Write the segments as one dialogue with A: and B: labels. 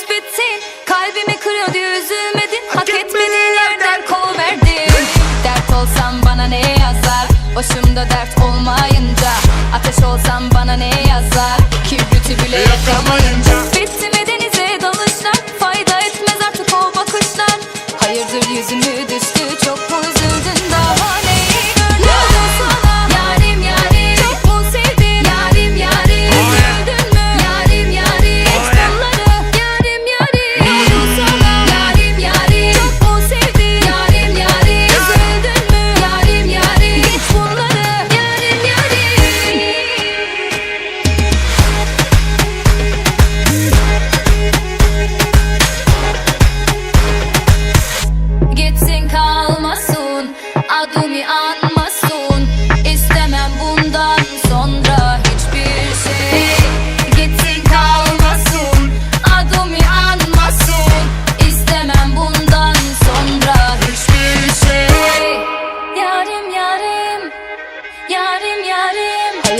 A: bitsin Kalbimi kırıyor diye üzülmedin. Hak etmediğin yerden kol verdin. Dert olsam bana ne yazar? Başımda dert olmayınca Ateş olsam bana ne yazar? Kibriti bile yakamayınca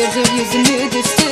A: Güldür yüzümü düştü.